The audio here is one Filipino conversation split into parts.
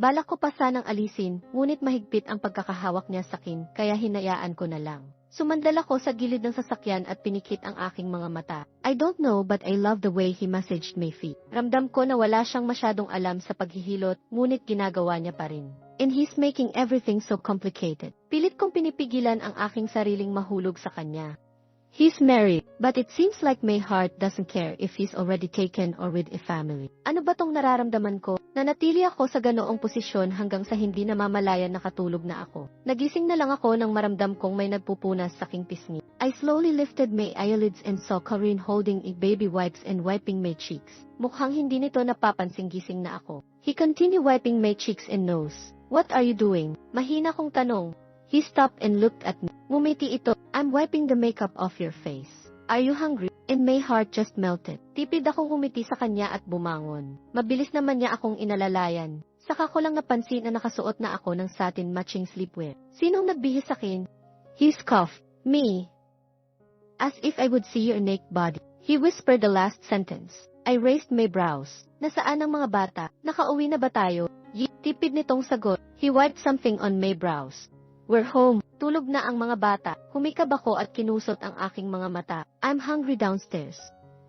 Balak ko pa sanang alisin, ngunit mahigpit ang pagkakahawak niya sa akin, kaya hinayaan ko na lang. Sumandal ako sa gilid ng sasakyan at pinikit ang aking mga mata. I don't know but I love the way he massaged my feet. Ramdam ko na wala siyang masyadong alam sa paghihilot, ngunit ginagawa niya pa rin. And he's making everything so complicated. Pilit kong pinipigilan ang aking sariling mahulog sa kanya. He's married, but it seems like my heart doesn't care if he's already taken or with a family. Ano ba tong nararamdaman ko? Nanatili ako sa ganoong posisyon hanggang sa hindi namamalayan nakatulog na ako. Nagising na lang ako nang maramdam kong may nagpupunas sa aking pisngi. I slowly lifted my eyelids and saw Corinne holding a baby wipes and wiping my cheeks. Mukhang hindi nito napapansing gising na ako. He continued wiping my cheeks and nose. What are you doing? Mahina kong tanong. He stopped and looked at me. Ngumiti ito. I'm wiping the makeup off your face. Are you hungry? And my heart just melted. Tipid akong umiti sa kanya at bumangon. Mabilis naman niya akong inalalayan. Saka ko lang napansin na nakasuot na ako ng satin matching sleepwear. Sinong nagbihis sa akin? He scoffed. Me. As if I would see your naked body. He whispered the last sentence. I raised my brows. Nasaan ang mga bata? Nakauwi na ba tayo? Yi, tipid nitong sagot. He wiped something on my brows. We're home. Tulog na ang mga bata. Humikab ako at kinusot ang aking mga mata. I'm hungry downstairs.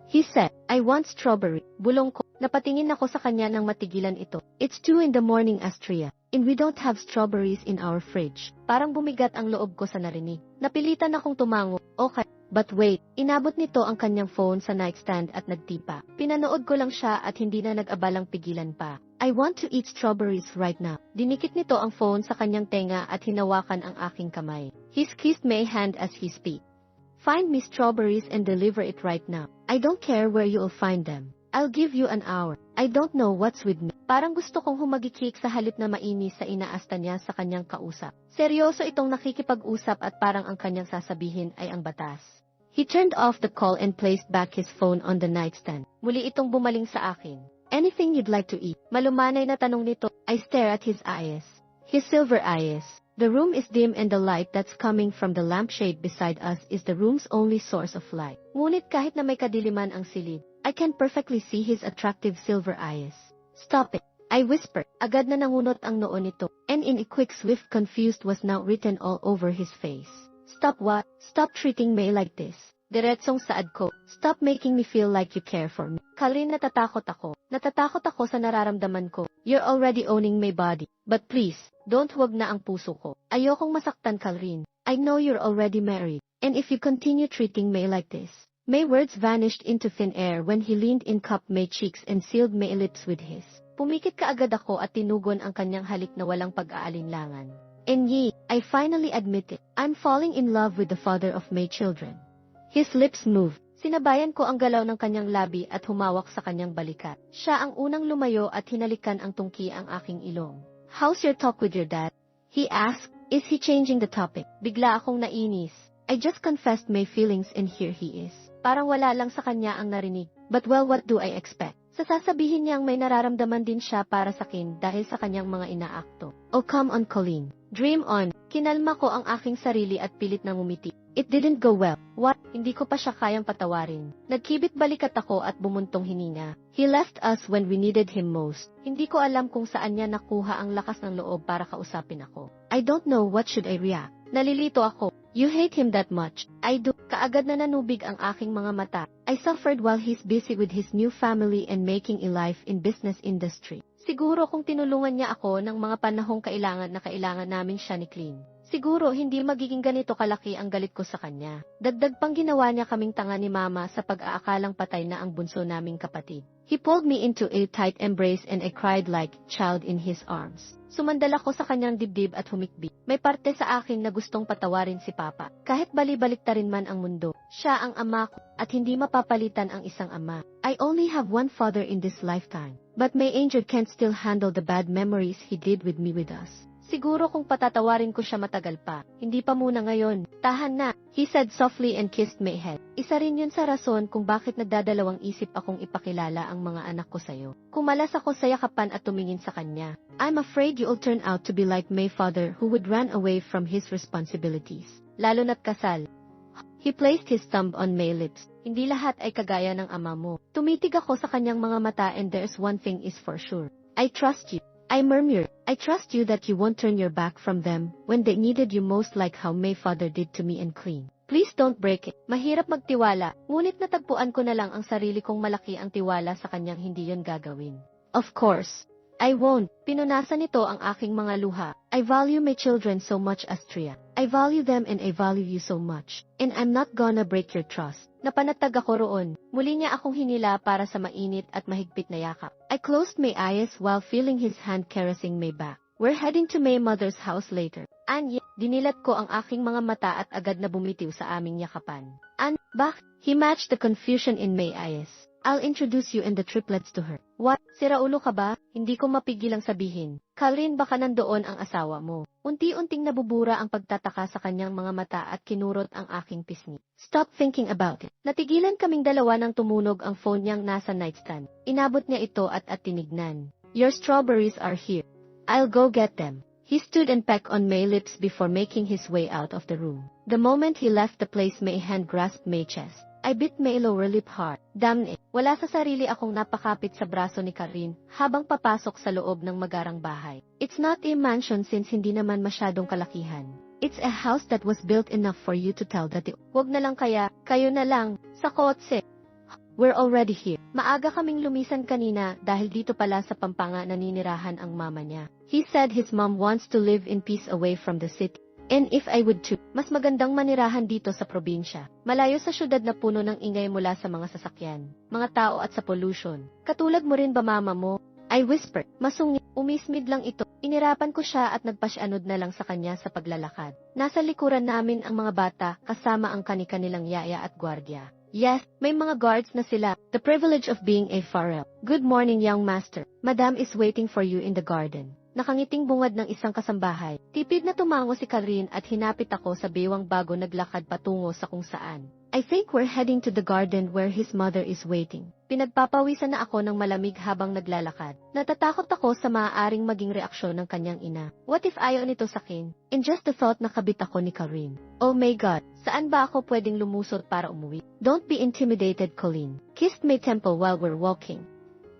He said, I want strawberry. Bulong ko. Napatingin ako sa kanya nang matigilan ito. It's 2 in the morning, Astria. And we don't have strawberries in our fridge. Parang bumigat ang loob ko sa narinig. Napilitan akong tumango. Okay. But wait, inabot nito ang kanyang phone sa nightstand at nagtipa. Pinanood ko lang siya at hindi na nag-abalang pigilan pa. I want to eat strawberries right now. Dinikit nito ang phone sa kanyang tenga at hinawakan ang aking kamay. He kissed my hand as he speak. Find me strawberries and deliver it right now. I don't care where you'll find them. I'll give you an hour. I don't know what's with me. Parang gusto kong humagikik sa halip na mainis sa inaasta niya sa kanyang kausap. Seryoso itong nakikipag-usap at parang ang kanyang sasabihin ay ang batas. He turned off the call and placed back his phone on the nightstand. Muli itong bumaling sa akin. Anything you'd like to eat? Malumanay na tanong nito. I stare at his eyes. His silver eyes. The room is dim and the light that's coming from the lampshade beside us is the room's only source of light. Ngunit kahit na may kadiliman ang silid, I can perfectly see his attractive silver eyes. Stop it. I whispered. Agad na nangunot ang noo nito, and in a quick swift confused was now written all over his face. Stop what? Stop treating me like this. Diretsong saad ko. Stop making me feel like you care for me. Kalrin, natatakot ako. Natatakot ako sa nararamdaman ko. You're already owning my body. But please, don't huwag na ang puso ko. Ayokong masaktan, Kalrin. I know you're already married. And if you continue treating me like this, my words vanished into thin air when he leaned in cupped my cheeks and sealed my lips with his. Pumikit ka agad ako at tinugon ang kanyang halik na walang pag-aalinlangan. And ye, I finally admit it. I'm falling in love with the father of my children. His lips moved. Sinabayan ko ang galaw ng kanyang labi at humawak sa kanyang balikat. Siya ang unang lumayo at hinalikan ang tungki ang aking ilong. How's your talk with your dad? He asked. Is he changing the topic? Bigla akong nainis. I just confessed my feelings and here he is. Parang wala lang sa kanya ang narinig. But well, what do I expect? Sa sasabihin niyang may nararamdaman din siya para sa akin dahil sa kanyang mga inaakto. Oh come on Colleen. Dream on. Kinalma ko ang aking sarili at pilit na ngumiti. It didn't go well. What? Hindi ko pa siya kayang patawarin. Nagkibit balikat ako at bumuntong hininga. He left us when we needed him most. Hindi ko alam kung saan niya nakuha ang lakas ng loob para kausapin ako. I don't know what should I react. Nalilito ako. You hate him that much. I do. Kaagad na nanubig ang aking mga mata. I suffered while he's busy with his new family and making a life in business industry. Siguro kung tinulungan niya ako ng mga panahong kailangan na kailangan namin siya ni Clean. Siguro hindi magiging ganito kalaki ang galit ko sa kanya. Dagdag pang ginawa niya kaming tanga ni mama sa pag-aakalang patay na ang bunso naming kapatid. He pulled me into a tight embrace and I cried like child in his arms. Sumandal ako sa kanyang dibdib at humikbi. May parte sa akin na gustong patawarin si Papa. Kahit bali-baliktarin man ang mundo, siya ang ama ko at hindi mapapalitan ang isang ama. I only have one father in this lifetime. But my angel can't still handle the bad memories he did with me with us. Siguro kung patatawarin ko siya matagal pa, hindi pa muna ngayon. Tahan na, he said softly and kissed my head. Isa rin yun sa rason kung bakit nagdadalawang isip akong ipakilala ang mga anak ko sa'yo. Kumalas ako sa yakapan at tumingin sa kanya. I'm afraid you'll turn out to be like my father who would run away from his responsibilities. Lalo na't kasal. He placed his thumb on my lips. Hindi lahat ay kagaya ng ama mo. Tumitig ako sa kanyang mga mata and there's one thing is for sure. I trust you. I murmured. I trust you that you won't turn your back from them when they needed you most like how my father did to me and clean. Please don't break it. Mahirap magtiwala, ngunit natagpuan ko na lang ang sarili kong malaki ang tiwala sa kanyang hindi yon gagawin. Of course, I won't. Pinunasan nito ang aking mga luha. I value my children so much, Astria. I value them and I value you so much. And I'm not gonna break your trust. Napanatag ako roon. Muli niya akong hinila para sa mainit at mahigpit na yakap. I closed my eyes while feeling his hand caressing my back. We're heading to my mother's house later. Anya, dinilat ko ang aking mga mata at agad na bumitiw sa aming yakapan. An, bak, he matched the confusion in my eyes. I'll introduce you and the triplets to her. What? Sira ulo ka ba? Hindi ko mapigilang sabihin. Kalrin baka nandoon ang asawa mo. Unti-unting nabubura ang pagtataka sa kanyang mga mata at kinurot ang aking pisngi. Stop thinking about it. Natigilan kaming dalawa nang tumunog ang phone niyang nasa nightstand. Inabot niya ito at at tinignan. Your strawberries are here. I'll go get them. He stood and pecked on my lips before making his way out of the room. The moment he left the place my hand grasped my chest. I bit my lower lip hard. Damn it. Wala sa sarili akong napakapit sa braso ni Karin habang papasok sa loob ng magarang bahay. It's not a mansion since hindi naman masyadong kalakihan. It's a house that was built enough for you to tell that it, wag na lang kaya, kayo na lang, sa kotse. We're already here. Maaga kaming lumisan kanina dahil dito pala sa Pampanga naninirahan ang mama niya. He said his mom wants to live in peace away from the city. And if I would too, mas magandang manirahan dito sa probinsya. Malayo sa syudad na puno ng ingay mula sa mga sasakyan, mga tao at sa pollution. Katulad mo rin ba mama mo? I whispered, masungit, umismid lang ito. Inirapan ko siya at nagpasyanod na lang sa kanya sa paglalakad. Nasa likuran namin ang mga bata kasama ang kani-kanilang yaya at gwardya. Yes, may mga guards na sila. The privilege of being a farel. Good morning, young master. Madam is waiting for you in the garden. Nakangiting bungad ng isang kasambahay. Tipid na tumango si Karin at hinapit ako sa bewang bago naglakad patungo sa kung saan. I think we're heading to the garden where his mother is waiting. Pinagpapawisan na ako ng malamig habang naglalakad. Natatakot ako sa maaaring maging reaksyon ng kanyang ina. What if ayaw nito sa akin? In just the thought nakabit ako ni Karin. Oh my God, saan ba ako pwedeng lumusot para umuwi? Don't be intimidated, Colleen. Kissed my temple while we're walking.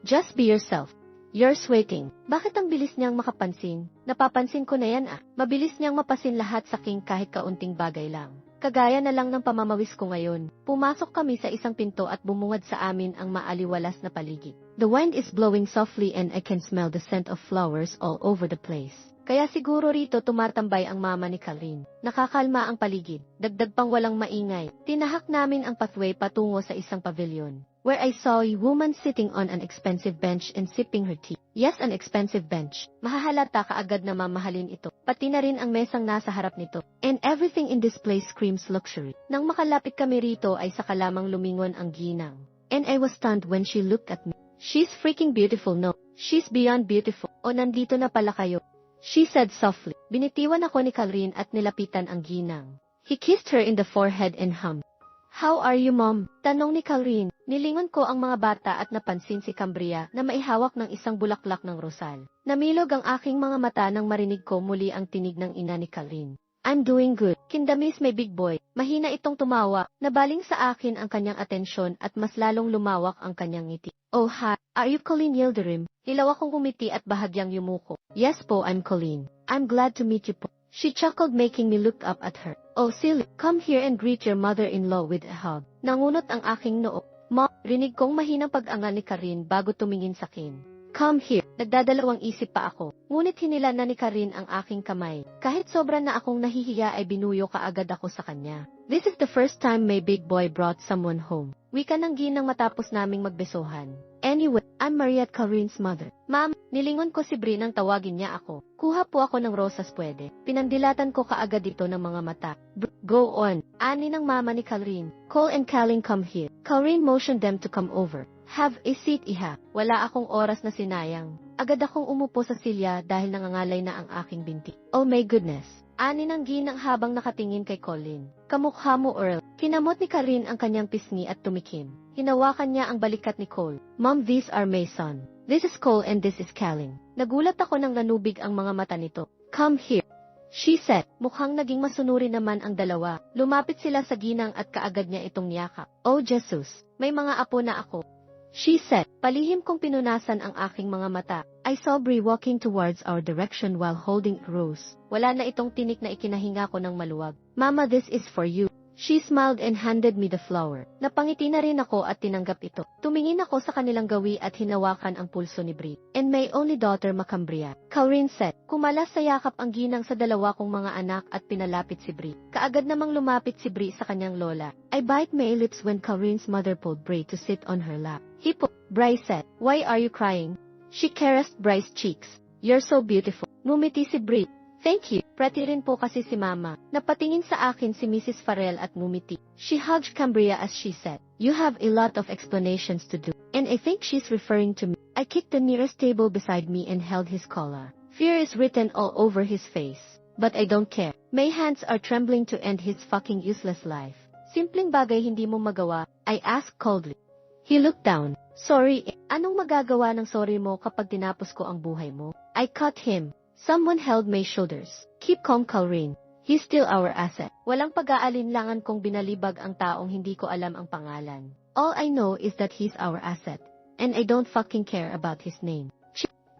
Just be yourself. You're sweating. Bakit ang bilis niyang makapansin? Napapansin ko na yan ah. Mabilis niyang mapasin lahat sa king kahit kaunting bagay lang. Kagaya na lang ng pamamawis ko ngayon. Pumasok kami sa isang pinto at bumungad sa amin ang maaliwalas na paligid. The wind is blowing softly and I can smell the scent of flowers all over the place. Kaya siguro rito tumatambay ang mama ni Kalin. Nakakalma ang paligid. Dagdag pang walang maingay. Tinahak namin ang pathway patungo sa isang pavilion where I saw a woman sitting on an expensive bench and sipping her tea. Yes, an expensive bench. Mahahalata kaagad na mamahalin ito. Pati na rin ang mesang nasa harap nito. And everything in this place screams luxury. Nang makalapit kami rito ay saka lamang lumingon ang ginang. And I was stunned when she looked at me. She's freaking beautiful, no? She's beyond beautiful. O nandito na pala kayo. She said softly. Binitiwan ako ni Kalrin at nilapitan ang ginang. He kissed her in the forehead and hummed. How are you, Mom? Tanong ni Kalrin. Nilingon ko ang mga bata at napansin si Cambria na maihawak ng isang bulaklak ng rosal. Namilog ang aking mga mata nang marinig ko muli ang tinig ng ina ni Kalrin. I'm doing good. Kindamis may big boy. Mahina itong tumawa. Nabaling sa akin ang kanyang atensyon at mas lalong lumawak ang kanyang ngiti. Oh ha, are you Colleen Yildirim? Hilaw akong umiti at bahagyang yumuko. Yes po, I'm Colleen. I'm glad to meet you po. She chuckled making me look up at her. Oh silly, come here and greet your mother-in-law with a hug. Nangunot ang aking noo. Ma, rinig kong mahinang pag-anga ni Karin bago tumingin sa akin. Come here. Nagdadalawang isip pa ako. Ngunit hinila na ni Karin ang aking kamay. Kahit sobra na akong nahihiya ay binuyo kaagad ako sa kanya. This is the first time my big boy brought someone home. Wika ng ginang matapos naming magbesohan. Anyway, I'm Maria at Karin's mother. Ma'am, nilingon ko si Bri nang tawagin niya ako. Kuha po ako ng rosas pwede. Pinandilatan ko kaagad ito ng mga mata. Br- go on. Ani ng mama ni Kalrin. Cole and Kaling come here. Kalrin motioned them to come over. Have a seat, iha. Wala akong oras na sinayang. Agad akong umupo sa silya dahil nangangalay na ang aking binti. Oh my goodness. Ani ng ginang habang nakatingin kay Colin. Kamukha mo, Earl. Kinamot ni Karin ang kanyang pisngi at tumikim. Hinawakan niya ang balikat ni Cole. Mom, these are my son. This is Cole and this is Calling. Nagulat ako nang nanubig ang mga mata nito. Come here. She said, mukhang naging masunuri naman ang dalawa. Lumapit sila sa ginang at kaagad niya itong niyakap. Oh Jesus, may mga apo na ako. She said, palihim kong pinunasan ang aking mga mata. I saw Brie walking towards our direction while holding a rose. Wala na itong tinik na ikinahinga ko ng maluwag. Mama, this is for you. She smiled and handed me the flower. Napangiti na rin ako at tinanggap ito. Tumingin ako sa kanilang gawi at hinawakan ang pulso ni Brie. And my only daughter, Macambria. Kaurin said, kumala sa yakap ang ginang sa dalawa kong mga anak at pinalapit si Brie. Kaagad namang lumapit si Brie sa kanyang lola. I bite my lips when Kaurin's mother pulled Brie to sit on her lap. Hippo, Brie said, why are you crying? She caressed Brie's cheeks. You're so beautiful. Ngumiti si Brie. Thank you. Pretty rin po kasi si Mama. Napatingin sa akin si Mrs. Farrell at ngumiti. She hugged Cambria as she said, You have a lot of explanations to do. And I think she's referring to me. I kicked the nearest table beside me and held his collar. Fear is written all over his face. But I don't care. My hands are trembling to end his fucking useless life. Simpleng bagay hindi mo magawa, I asked coldly. He looked down. Sorry, eh, anong magagawa ng sorry mo kapag tinapos ko ang buhay mo? I caught him. Someone held my shoulders. Keep calm, Calrin. He's still our asset. Walang pag-aalinlangan kong binalibag ang taong hindi ko alam ang pangalan. All I know is that he's our asset. And I don't fucking care about his name.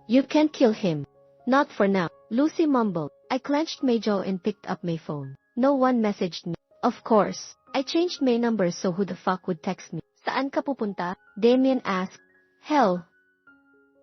You can't kill him. Not for now. Lucy mumbled. I clenched my jaw and picked up my phone. No one messaged me. Of course. I changed my number so who the fuck would text me. Saan ka pupunta? Damien asked. Hell.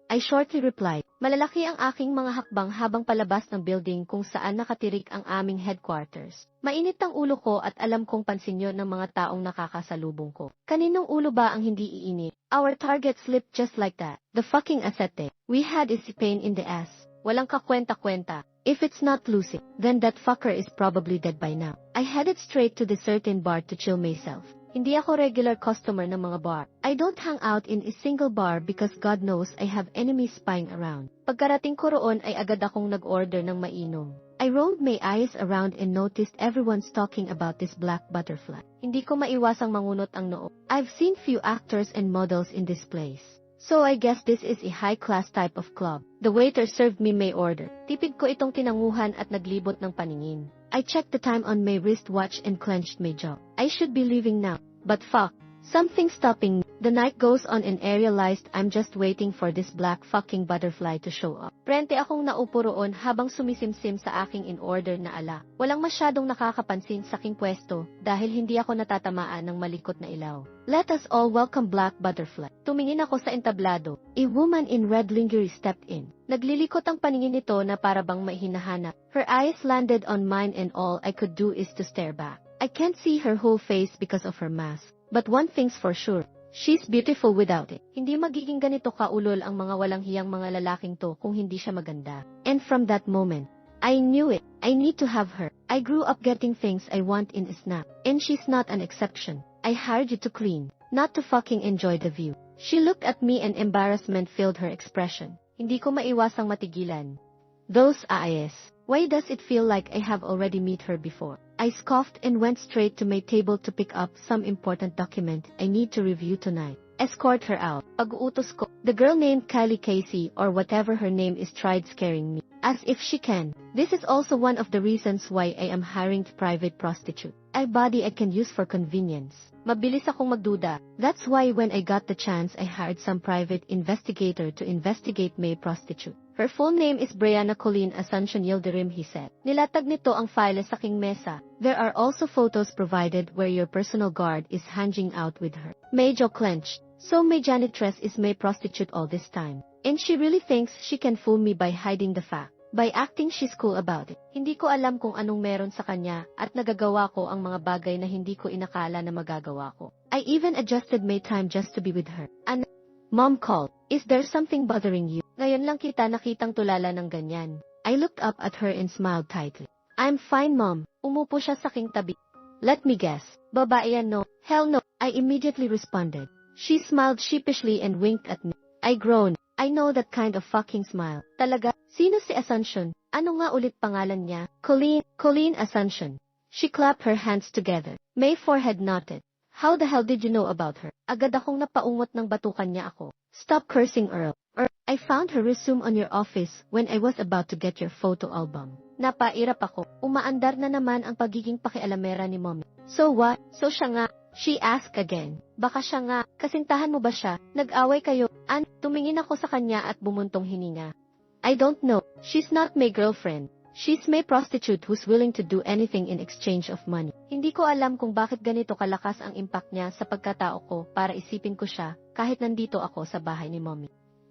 I shortly replied, malalaki ang aking mga hakbang habang palabas ng building kung saan nakatirik ang aming headquarters. Mainit ang ulo ko at alam kong pansin yon ng mga taong nakakasalubong ko. Kaninong ulo ba ang hindi iinit? Our target slipped just like that. The fucking asete. We had is pain in the ass. Walang kakwenta-kwenta. If it's not Lucy, then that fucker is probably dead by now. I headed straight to the certain bar to chill myself. Hindi ako regular customer ng mga bar. I don't hang out in a single bar because God knows I have enemies spying around. Pagkarating ko roon ay agad akong nag-order ng mainom. I rolled my eyes around and noticed everyone's talking about this black butterfly. Hindi ko maiwasang mangunot ang noo. I've seen few actors and models in this place. So I guess this is a high-class type of club. The waiter served me my order. Tipid ko itong tinanguhan at naglibot ng paningin. I checked the time on my wristwatch and clenched my jaw. I should be leaving now. But fuck. Something stopping. The night goes on and I realized I'm just waiting for this black fucking butterfly to show up. Prente akong naupo roon habang sumisimsim sa aking in-order na ala. Walang masyadong nakakapansin sa aking pwesto dahil hindi ako natatamaan ng malikot na ilaw. Let us all welcome Black Butterfly. Tumingin ako sa entablado. A woman in red lingerie stepped in. Naglilikot ang paningin nito na para bang may hinahanap. Her eyes landed on mine and all I could do is to stare back. I can't see her whole face because of her mask. But one thing's for sure, she's beautiful without it. Hindi magiging ganito kaulol ang mga walang hiyang mga lalaking to kung hindi siya maganda. And from that moment, I knew it. I need to have her. I grew up getting things I want in a snap. And she's not an exception. I hired you to clean, not to fucking enjoy the view. She looked at me and embarrassment filled her expression. Hindi ko maiwasang matigilan. Those eyes. Why does it feel like I have already met her before? I scoffed and went straight to my table to pick up some important document I need to review tonight. Escort her out. Pag-uutos ko, the girl named Kylie Casey or whatever her name is tried scaring me. As if she can. This is also one of the reasons why I am hiring private prostitute. A body I can use for convenience. Mabilis akong magduda. That's why when I got the chance I hired some private investigator to investigate my prostitute. Her full name is Brianna Colleen Asuncion Yildirim, he said. Nilatag nito ang file sa aking mesa. There are also photos provided where your personal guard is hanging out with her. Medyo clenched. So my janitress is my prostitute all this time. And she really thinks she can fool me by hiding the fact. By acting she's cool about it. Hindi ko alam kung anong meron sa kanya at nagagawa ko ang mga bagay na hindi ko inakala na magagawa ko. I even adjusted my time just to be with her. An Mom called. Is there something bothering you? Ngayon lang kita nakitang tulala ng ganyan. I looked up at her and smiled tightly. I'm fine, Mom. Umupo siya sa aking tabi. Let me guess. Babae yan, no? Hell no. I immediately responded. She smiled sheepishly and winked at me. I groaned. I know that kind of fucking smile. Talaga? Sino si Asuncion? Ano nga ulit pangalan niya? Colleen, Colleen Asuncion. She clapped her hands together. May forehead knotted. How the hell did you know about her? Agad akong napaungot ng batukan niya ako. Stop cursing, Earl. Earl, I found her resume on your office when I was about to get your photo album. Napairap ako. Umaandar na naman ang pagiging pakialamera ni mommy. So what? So siya nga. She asked again. Baka siya nga, kasintahan mo ba siya? Nag-away kayo? An, tumingin ako sa kanya at bumuntong hininga. I don't know. She's not my girlfriend. She's my prostitute who's willing to do anything in exchange of money. Hindi ko alam kung bakit ganito kalakas ang impact niya sa pagkatao ko para isipin ko siya kahit nandito ako sa bahay ni mommy.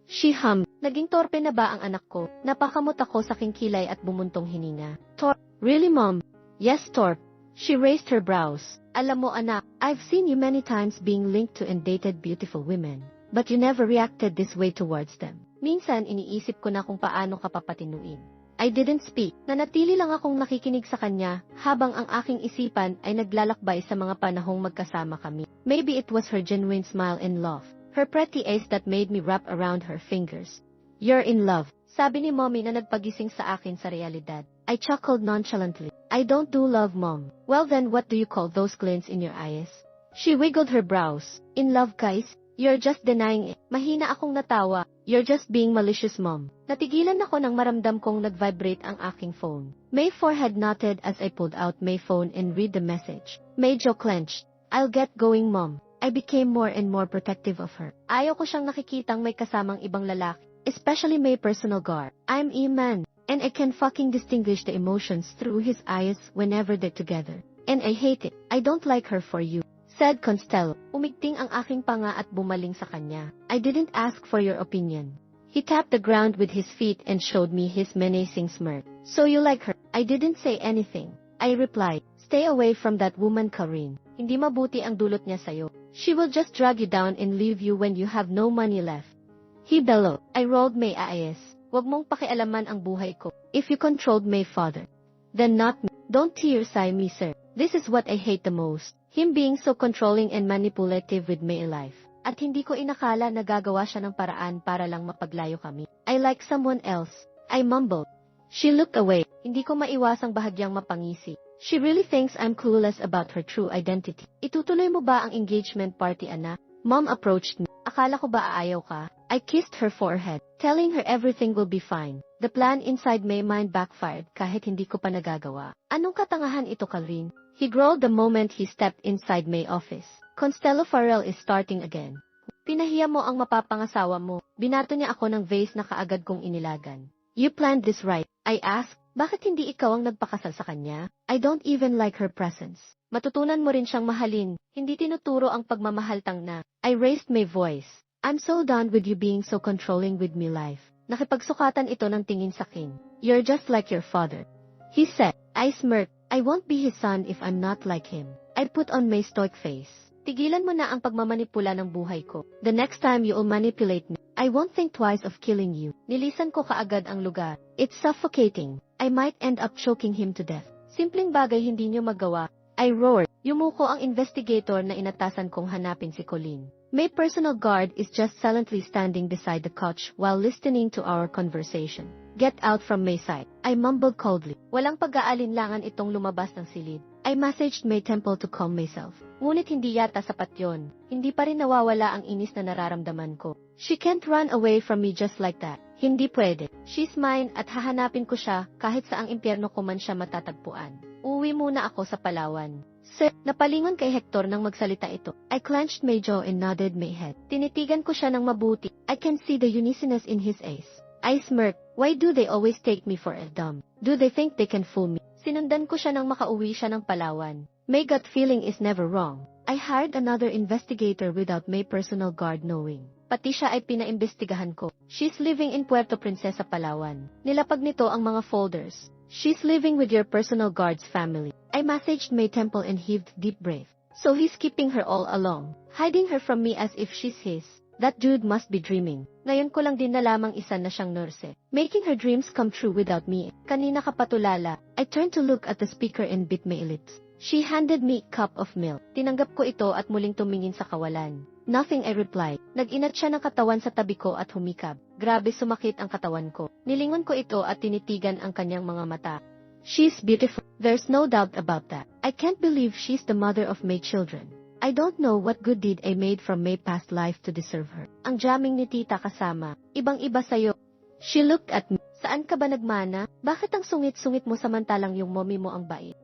She hummed. Naging torpe na ba ang anak ko? Napakamot ako sa kilay at bumuntong hininga. Torp, really mom? Yes, Torp. She raised her brows. Alam mo anak, I've seen you many times being linked to and dated beautiful women. But you never reacted this way towards them. Minsan iniisip ko na kung paano ka papatinuin. I didn't speak. Nanatili lang akong nakikinig sa kanya habang ang aking isipan ay naglalakbay sa mga panahong magkasama kami. Maybe it was her genuine smile and love. Her pretty eyes that made me wrap around her fingers. You're in love. Sabi ni mommy na nagpagising sa akin sa realidad. I chuckled nonchalantly. I don't do love, mom. Well then what do you call those glints in your eyes? She wiggled her brows. In love, guys? You're just denying it. Mahina akong natawa. You're just being malicious, mom. Natigilan ako nang maramdam kong nag-vibrate ang aking phone. May forehead knotted as I pulled out my phone and read the message. May jaw clenched. I'll get going, mom. I became more and more protective of her. Ayaw ko siyang nakikitang may kasamang ibang lalaki, especially may personal guard. I'm Iman, and I can fucking distinguish the emotions through his eyes whenever they're together. And I hate it. I don't like her for you. Said Constello. Umigting ang aking panga at bumaling sa kanya. I didn't ask for your opinion. He tapped the ground with his feet and showed me his menacing smirk. So you like her? I didn't say anything. I replied, Stay away from that woman, Corinne. Hindi mabuti ang dulot niya sa'yo. She will just drag you down and leave you when you have no money left. He bellowed. I rolled my eyes. Huwag mong pakialaman ang buhay ko. If you controlled my father, then not me. Don't tear-sigh me, sir. This is what I hate the most. Him being so controlling and manipulative with my life. At hindi ko inakala na gagawa siya ng paraan para lang mapaglayo kami. I like someone else. I mumbled. She looked away. Hindi ko maiwasang bahagyang mapangisi. She really thinks I'm clueless about her true identity. Itutuloy mo ba ang engagement party, anak? Mom approached me. Akala ko ba aayaw ka? I kissed her forehead, telling her everything will be fine. The plan inside my mind backfired kahit hindi ko pa nagagawa. Anong katangahan ito, Calvin? He growled the moment he stepped inside my office. Constello Farrell is starting again. Pinahiya mo ang mapapangasawa mo. Binato niya ako ng vase na kaagad kong inilagan. You planned this right. I asked, bakit hindi ikaw ang nagpakasal sa kanya? I don't even like her presence. Matutunan mo rin siyang mahalin. Hindi tinuturo ang pagmamahal tang na. I raised my voice. I'm so done with you being so controlling with me life. Nakipagsukatan ito ng tingin sa kin. You're just like your father. He said, I smirked, I won't be his son if I'm not like him. I put on my stoic face. Tigilan mo na ang pagmamanipula ng buhay ko. The next time you'll manipulate me, I won't think twice of killing you. Nilisan ko kaagad ang lugar. It's suffocating. I might end up choking him to death. Simpleng bagay hindi niyo magawa. I roared. Yumuko ang investigator na inatasan kong hanapin si Colleen. My personal guard is just silently standing beside the couch while listening to our conversation. Get out from my sight. I mumbled coldly. Walang pag-aalinlangan itong lumabas ng silid. I messaged my temple to calm myself. Ngunit hindi yata sapat yon. Hindi pa rin nawawala ang inis na nararamdaman ko. She can't run away from me just like that. Hindi pwede. She's mine at hahanapin ko siya kahit saang impyerno ko man siya matatagpuan. Uwi muna ako sa Palawan. Sir, napalingon kay Hector nang magsalita ito. I clenched my jaw and nodded my head. Tinitigan ko siya ng mabuti. I can see the uneasiness in his eyes. I smirked. Why do they always take me for a dumb? Do they think they can fool me? Sinundan ko siya nang makauwi siya ng Palawan. My gut feeling is never wrong. I hired another investigator without my personal guard knowing. Pati siya ay pinaimbestigahan ko. She's living in Puerto Princesa, Palawan. Nilapag nito ang mga folders. She's living with your personal guard's family. I messaged my temple and heaved deep breath. So he's keeping her all along, hiding her from me as if she's his. That dude must be dreaming. Ngayon ko lang din na lamang isa na siyang nurse. Making her dreams come true without me. Kanina ka patulala. I turned to look at the speaker and bit my lips. She handed me a cup of milk. Tinanggap ko ito at muling tumingin sa kawalan. Nothing I replied. Nag-inat siya ng katawan sa tabi ko at humikab. Grabe sumakit ang katawan ko. Nilingon ko ito at tinitigan ang kanyang mga mata. She's beautiful. There's no doubt about that. I can't believe she's the mother of my children. I don't know what good deed I made from my past life to deserve her. Ang jamming ni tita kasama. Ibang-iba sa'yo. She looked at me. Saan ka ba nagmana? Bakit ang sungit-sungit mo samantalang yung mommy mo ang bait?